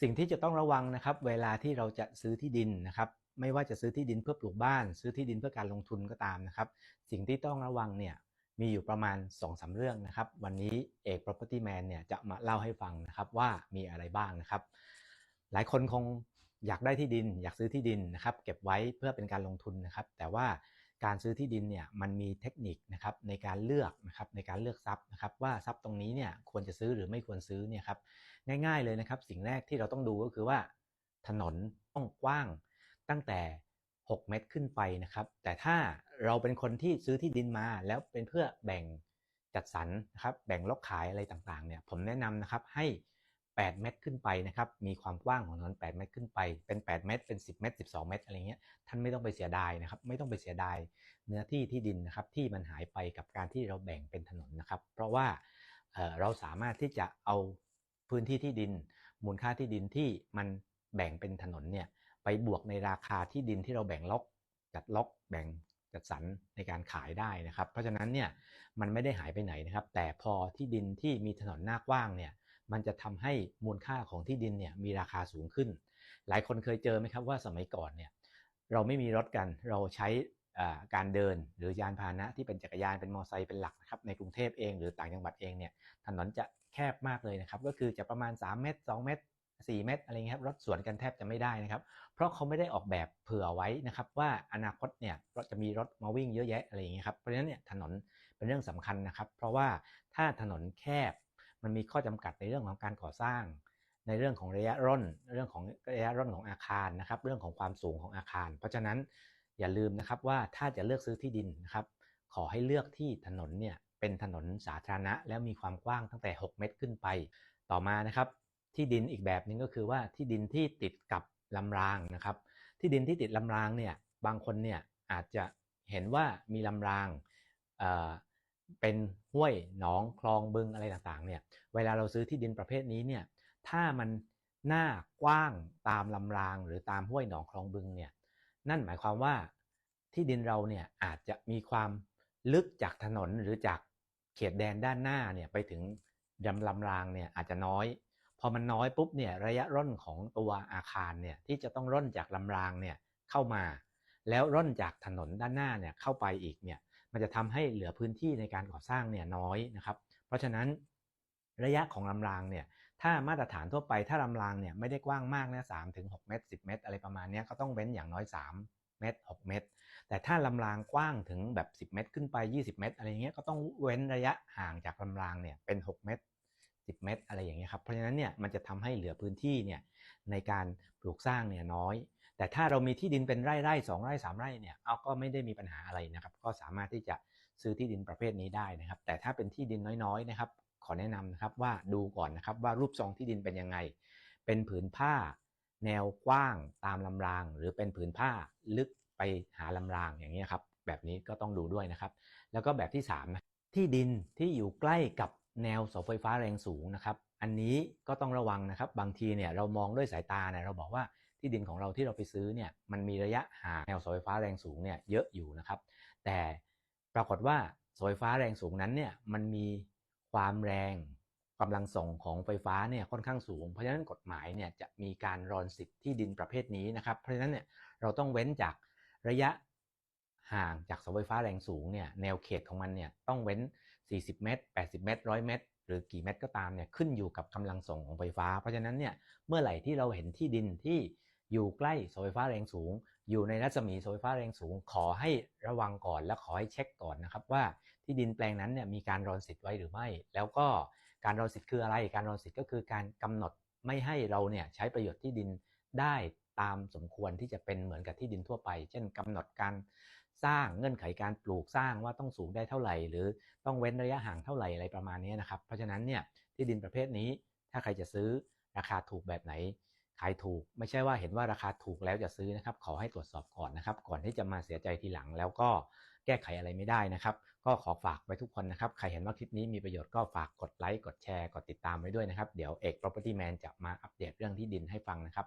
สิ่งที่จะต้องระวังนะครับ เวลาที่เราจะซื้อที่ดินนะครับ ไม่ว่าจะซื้อที่ดินเพื่อปลูกบ้าน ซื้อที่ดินเพื่อการลงทุนก็ตามนะครับ สิ่งที่ต้องระวังเนี่ยมีอยู่ประมาณ2อสเรื่องนะครับ วันนี้เอก property man เนี่ยจะมาเล่าให้ฟังนะครับว่ามีอะไรบ้างนะครับ หลายคนคงอยากได้ที่ดิน อยากซื้อที่ดินนะครับ เก็บไว้เพื่อเป็นการลงทุนนะครับ แต่ว่า การซื้อที่ดินเนี่ยมันมีเทคนิคนะครับในการเลือกนะครับในการเลือกทรัพย์นะครับว่าทรัพย์ตรงนี้เนี่ยควรจะซื้อหรือไม่ควรซื้อเนี่ยครับง่ายๆเลยนะครับสิ่งแรกที่เราต้องดูก็คือว่า ถนนต้องกว้างตั้งแต่ 6 เมตรขึ้นไปนะครับแต่ถ้าเราเป็นคนที่ซื้อที่ดินมาแล้วเป็นเพื่อแบ่งจัดสรรนะครับแบ่งล็อกขายอะไรต่างๆเนี่ยผมแนะนำนะครับให้ 8 เมตรขึ้นไปนะครับมีความกว้างของถนน8เมตรขึ้นไป เป็น 8 เมตร เป็น 10 เมตร 12 เมตรอะไรเงี้ยท่านไม่ต้องไปเสียดายนะครับไม่ต้องไปเสียดายเนื้อที่ที่ดินนะครับที่มันหายไปกับการที่เราแบ่งเป็นถนนนะครับ เพราะว่าเราสามารถที่จะเอาพื้นที่ที่ดิน มูลค่าที่ดินที่มันแบ่งเป็นถนนเนี่ยไปบวกในราคาที่ดินที่เราแบ่งล็อกจัดล็อกแบ่งจัดสรรในการขายได้นะครับ เพราะฉะนั้นเนี่ยมันไม่ได้หายไปไหนนะครับ แต่พอที่ดินที่มีถนนหน้ากว้างเนี่ย มันจะทำให้มูลค่าของที่ดินเนี่ยมีราคาสูงขึ้น หลายคนเคยเจอไหมครับว่าสมัยก่อนเนี่ยเราไม่มีรถกันเราใช้การเดินหรือยานพาหนะที่เป็นจักรยานเป็นมอเตอร์ไซค์เป็นหลักนะครับในกรุงเทพเองหรือต่างจังหวัดเองเนี่ยถนนจะแคบมากเลยนะครับ ก็คือจะประมาณ 3 เมตร 2 เมตร 4 เมตรอะไรเงี้ยครับรถสวนกันแทบจะไม่ได้นะครับ เพราะเขาไม่ได้ออกแบบเผื่อไว้นะครับว่าอนาคตเนี่ยรถจะมีรถมาวิ่งเยอะแยะอะไรอย่างเงี้ยครับเพราะฉะนั้นเนี่ยถนนเป็นเรื่องสำคัญนะครับ เพราะว่าถ้าถนนแคบ มันมีข้อจำกัดในเรื่องของการก่อสร้าง ในเรื่องของระยะร่น เรื่องของระยะร่นของอาคารนะครับ เรื่องของความสูงของอาคาร เพราะฉะนั้นอย่าลืมนะครับว่าถ้าจะเลือกซื้อที่ดินนะครับ ขอให้เลือกที่ถนนเนี่ยเป็นถนนสาธารณะ แล้วมีความกว้างตั้งแต่ 6 เมตรขึ้นไป ต่อมานะครับที่ดินอีกแบบนึงก็คือว่าที่ดินที่ติดกับลำรางนะครับ ที่ดินที่ติดลำรางเนี่ยบางคนเนี่ยอาจจะเห็นว่ามีลำราง เป็นห้วยหนองคลองบึงอะไรต่างๆเนี่ยเวลาเราซื้อที่ดินประเภทนี้เนี่ยถ้ามันหน้ากว้างตามลำรางหรือตามห้วยหนองคลองบึงเนี่ยนั่นหมายความว่าที่ดินเราเนี่ยอาจจะมีความลึกจากถนนหรือจากเขตแดนด้านหน้าเนี่ยไปถึงดำลำรางเนี่ยอาจจะน้อย พอมันน้อยปุ๊บเนี่ยระยะร่นของตัวอาคารเนี่ยที่จะต้องร่นจากลำรางเนี่ยเข้ามา แล้วร่นจากถนนด้านหน้าเนี่ยเข้าไปอีกเนี่ย มันจะทำให้เหลือพื้นที่ในการก่อสร้างเนี่ยน้อยนะครับ เพราะฉะนั้นระยะของลำรางเนี่ยถ้ามาตรฐานทั่วไปถ้าลำรางเนี่ยไม่ได้กว้างมากนะสามถึงหเมตร10เมตร อะไรประมาณนี้ก็ต้องเว้นอย่างน้อย 3 เมตร 6 เมตร แต่ถ้าลำรางกว้างถึงแบบ 10 เมตร ขึ้นไป 20 เมตร อะไรเงี้ยก็ต้องเว้นระยะห่างจากลำรางเนี่ยเป็น 6 เมตร 10 เมตร อะไรอย่างเงี้ยครับเพราะฉะนั้นเนี่ยมันจะทำให้เหลือพื้นที่เนี่ยในการปลูกสร้างเนี่ยน้อย แต่ถ้าเรามีที่ดินเป็นไร่ไร่สองไร่สามไร่เนี่ยเอาก็ไม่ได้มีปัญหาอะไรนะครับ ก็สามารถที่จะซื้อที่ดินประเภทนี้ได้นะครับ แต่ถ้าเป็นที่ดินน้อยๆนะครับ ขอแนะนำนะครับว่าดูก่อนนะครับว่ารูปทรงที่ดินเป็นยังไง เป็นผืนผ้า แนวกว้างตามลำราง หรือเป็นผืนผ้าลึกไปหาลำรางอย่างนี้ครับ แบบนี้ก็ต้องดูด้วยนะครับ แล้วก็แบบที่3นะที่ดินที่อยู่ใกล้กับแนวเสาไฟฟ้าแรงสูงนะครับ อันนี้ก็ต้องระวังนะครับ บางทีเนี่ยเรามองด้วยสายตาเนี่ยเราบอกว่า ที่ดินของเราที่เราไปซื้อเนี่ยมันมีระยะห่างแนวเสาไฟฟ้าแรงสูงเนี่ยเยอะอยู่นะครับ แต่ปรากฏว่าสายไฟฟ้าแรงสูงนั้นเนี่ยมันมีความแรงกำลังส่งของไฟฟ้าเนี่ยค่อนข้างสูง เพราะฉะนั้นกฎหมายเนี่ยจะมีการรอนสิทธิ์ที่ดินประเภทนี้นะครับเพราะฉะนั้นเนี่ยเราต้องเว้นจากระยะห่างจากเสาไฟฟ้าแรงสูงเนี่ยแนวเขตของมันเนี่ยต้องเว้น 40 เมตร 80 เมตร 100 เมตร หรือกี่เมตรก็ตามเนี่ยขึ้นอยู่กับกำลังส่งของไฟฟ้า เพราะฉะนั้นเนี่ยเมื่อไหร่ที่เราเห็นที่ดินที่อยู่ใกล้เสาไฟฟ้าแรงสูง อยู่ในรัศมีเสาไฟฟ้าแรงสูง ขอให้ระวังก่อนและขอให้เช็คก่อนนะครับว่าที่ดินแปลงนั้นเนี่ยมีการรอนสิทธิ์ไว้หรือไม่ แล้วก็การรอนสิทธิ์คืออะไร การรอนสิทธิ์ก็คือการกำหนดไม่ให้เราเนี่ยใช้ประโยชน์ที่ดินได้ตามสมควรที่จะเป็นเหมือนกับที่ดินทั่วไป เช่นกำหนดการ สร้างเงื่อนไขการปลูกสร้างว่าต้องสูงได้เท่าไหร่ หรือต้องเว้นระยะห่างเท่าไหร่อะไรประมาณนี้นะครับ เพราะฉะนั้นเนี่ยที่ดินประเภทนี้ถ้าใครจะซื้อราคาถูกแบบไหน ขายถูก ไม่ใช่ว่าเห็นว่าราคาถูกแล้วจะซื้อนะครับ ขอให้ตรวจสอบก่อนนะครับ ก่อนที่จะมาเสียใจทีหลังแล้วก็แก้ไขอะไรไม่ได้นะครับ ก็ขอฝากไว้ทุกคนนะครับ ใครเห็นว่าคลิปนี้มีประโยชน์ก็ฝากกดไลค์กดแชร์กดติดตามไว้ด้วยนะครับ เดี๋ยวเอก property man จะมาอัปเดตเรื่องที่ดินให้ฟังนะครับ